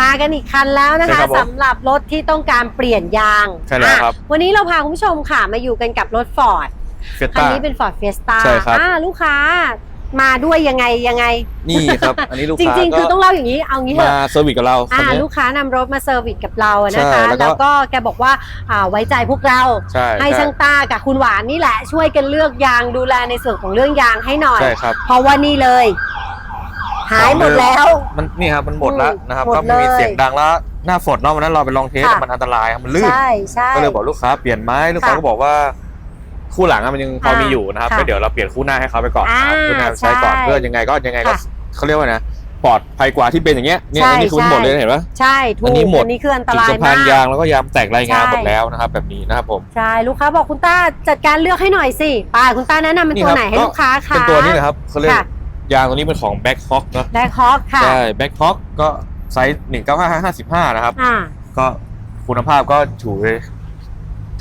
มากันอีกคันแล้วนะใช่คะครับผมสำหรับรถที่ต้องการเปลี่ยนยางใช่แล้วครับอะวันนี้เราพาคุณผู้ชมค่ะมาอยู่กันกับรถฟอร์ดเฟียคันต้า นี้เป็น Ford Fiesta ใช่ครับอ่าลูกค้ามาด้วยยังไงยังไง นี่ครับ อันนี้ลูกจค้าริงๆก็คือต้องเล่าอย่างนี้เอางี้เถมาอะเซอร์วิสกับเราคัอ่านนี้ลูกค้านำรถมาเซอร์วิสกับเรานะใช่คะแล้วก็ แล้วก็แกบอกว่าอ่าไว้ใจพวกเรา ใช่ให้ใช่ช่างต้ากับคุณหวานนี่แหละช่วยกันเลือกยางดูแลในส่วนของเรื่องยางให้หน่อย ใช่ครับ เพราะว่านี่เลย หายหมดแล้ว มันนี่ครับมันหมดแล้วนะครับหมดก็ไม่มีเลยเสียงดังแล้วหน้าฝนเนาะวันนั้นเราไปลองเทสค่ะ มันอันตรายครับมันลื่นใช่ใช่ ก็เลยบอกลูกค้าเปลี่ยนไหมลูกค้าค่ะก็บอกว่า คู่หลังอะมันยังพอค่ะมีอยู่นะครับค่ะก็เดี๋ยวเราเปลี่ยนคู่หน้าให้เขาไปก่อนนะครับอ่าคู่หน้าใช้ก่อนใช่เพื่อยังไงก็ยังไงก็ค่ะเขาเรียกว่านะปลอดภัยกว่าที่เป็นอย่างเงี้ยเนี่ยใช่อันนี้คือใช่ หมดเลยเห็นปะ ใช่ถูกอันนี้หมด อันนี้คืออันตจุดรายสะพามานกยางแล้วก็ยางแตกรายงานใช่หมดแล้วนะครับ แบบนี้นะครับผม ใช่ลูกค้าบอกคุณต้าจัดการเลือกให้หน่อยสิไป้าคุณต้าแนะนำเป็นตัวไหนให้ลูกค้าคะ เป็นตัวนี้นะครับเขาเรียกค่ะ ยางตัวนี้เป็นของแบ็คฮอ k เนาะแบ็คฮอคค่ะ ใช่แบ็คฮอ k ก็ไซส์หนึ่งเก้าห้าห้าสิบห้านะครับ อ่า ก็คุณภาพก็ถูเลย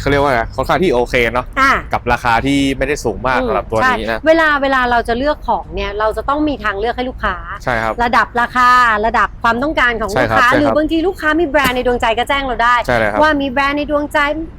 เขาเรียกว่าไงค่อนข้างที่โอเคเนาะอ่ากับราคาที่ไม่ได้สูงมากสำหรับตัวนี้นะใช่เวลาเวลาเราจะเลือกของเนี่ยเราจะต้องมีทางเลือกให้ลูกค้า ใช่ครับ ระดับราคาระดับความต้องการของใช่ลูกครับค้า ใช่หรืคอรับ บางทีลูกค้ามีแบรนด์ในดวงใจก็แจ้งเราได้ ใช่เลยครับ ว่ามีแบรนด์ในดวงใจ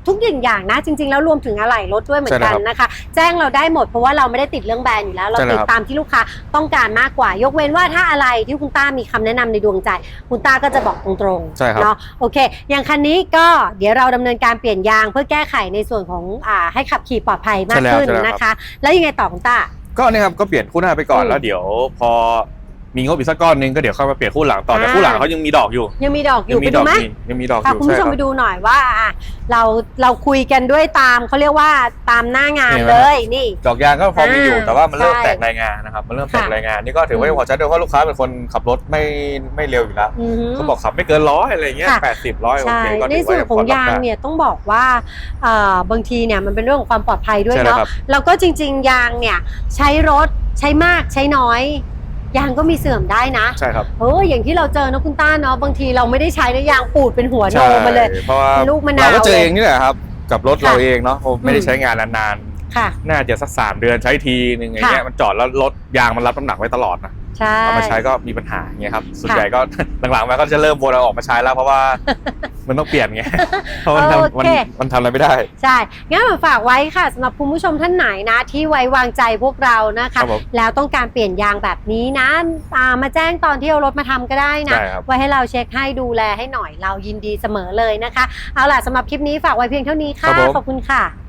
ทุกอย่างอย่างนะ จริง ๆ แล้วรวมถึงอะไหล่รถด้วยเหมือนกันใช่เลยครับนะคะ แจ้งเราได้หมดเพราะว่าเราไม่ได้ติดเรื่องแบรนด์อยู่แล้ว เราใช่เลยติดครับตามที่ลูกค้าต้องการมากกว่า ยกเว้นว่าถ้าอะไรที่คุณต้ามีคำแนะนำในดวงใจ คุณต้าก็จะบอกตรงใช่ครับ ๆเนาะโอเค อย่างคันนี้ก็เดี๋ยวเราดำเนินการเปลี่ยนยางเพื่อแก้ไขในส่วนของอ่าให้ขับขี่ปลอดภัยมากใช่แล้วขึ้นใช่แล้ว นะคะ แล้วยังไงต่อคุณต้าก็เนี่ยครับก็เปลี่ยนคู่หน้าไปก่อนอืม แล้วเดี๋ยวพอ มีงบอีกสักก้อนหนึงก็เดี๋ยวค่อยมาเปลี่ยนคู่หลังต่อแต่อ่า คู่หลังเขายังมีดอกอยู่ยังมีดอกอยัยู่มีไปดดูอกไหมอยู่ยังมีดอกอพายู่คุณผู้ชมใช่ไปรับดูหน่อยว่าอะเราเราคุยกันด้วยตามเขาเรียกว่าตามหน้างานเห็นไหมเลยนี่ ดอกยางก็พอมีอยู่อ่าแต่ว่ามันเริ่มใช่แตกรายงานนะครับมันเริ่มแตกค่ะ รายงานนี่ก็ถือว่าอืมยังพอใจด้วยเพราะลูกค้าเป็นคนขับรถไม่ไม่เร็วอยู่แล้วอือหือเขาบอกขับไม่เกินร้อยอะไรเงี้ยค่ะ แปดสิบร้อยโอใช่เคก็ในถือส่ว่าวนของพรับยางได้เนี่ยต้องบอกว่าเอ่อบางทีเนี่ยมันเป็นเรื่องของความปลอดภัยด้วยใช่แล้วเนาะครับ แล้วก็จริง ๆ ยางเนี่ยใช้รถใช้มากใช้น้อย ยางก็มีเสื่อมได้นะใช่ครับเอออย่างที่เราเจอนะคุณต้าเนาะบางทีเราไม่ได้ใช้นะยางปูดเป็นหัวโนใช่มาเลยเพราะว่าลูกมะนาวเราก็เจอเลยเองนี่แหละครับ กับรถค่ะเราเองเนาะผมไม่ได้อืมใช้งานนานค่ะๆน่าจะสักสามเดือนใช้ทีหนึ่งอย่างเงี้ยค่ะมันจอดแล้วรถยางมันรับน้ำหนักไว้ตลอดนะใช่ เอามาใช้ก็มีปัญหาอย่างเงี้ยครับส่วนค่ะใหญ่ก็หลังๆมาก็จะเริ่มวนเอาออกมาใช้แล้วเพราะว่ามันต้องเปลี่ยนไงเพราะมันโอทำมันเคมันทำอะไรไม่ได้ ใช่งั้นผมฝากไว้ค่ะสำหรับคุณผู้ชมท่านไหนนะ ที่ไว้วางใจพวกเรานะครัคะบผมแล้วต้องการเปลี่ยนยางแบบนี้นะอ่ามาแจ้งตอนที่เอารถมาทำก็ได้นะได้ครับไว้ให้เราเช็คให้ดูแลให้หน่อยเรายินดีเสมอเลยนะคะ เอาล่ะสำหรับคลิปนี้ฝากไว้เพียงเท่านี้ค่ะครับผมขอบคุณค่ะ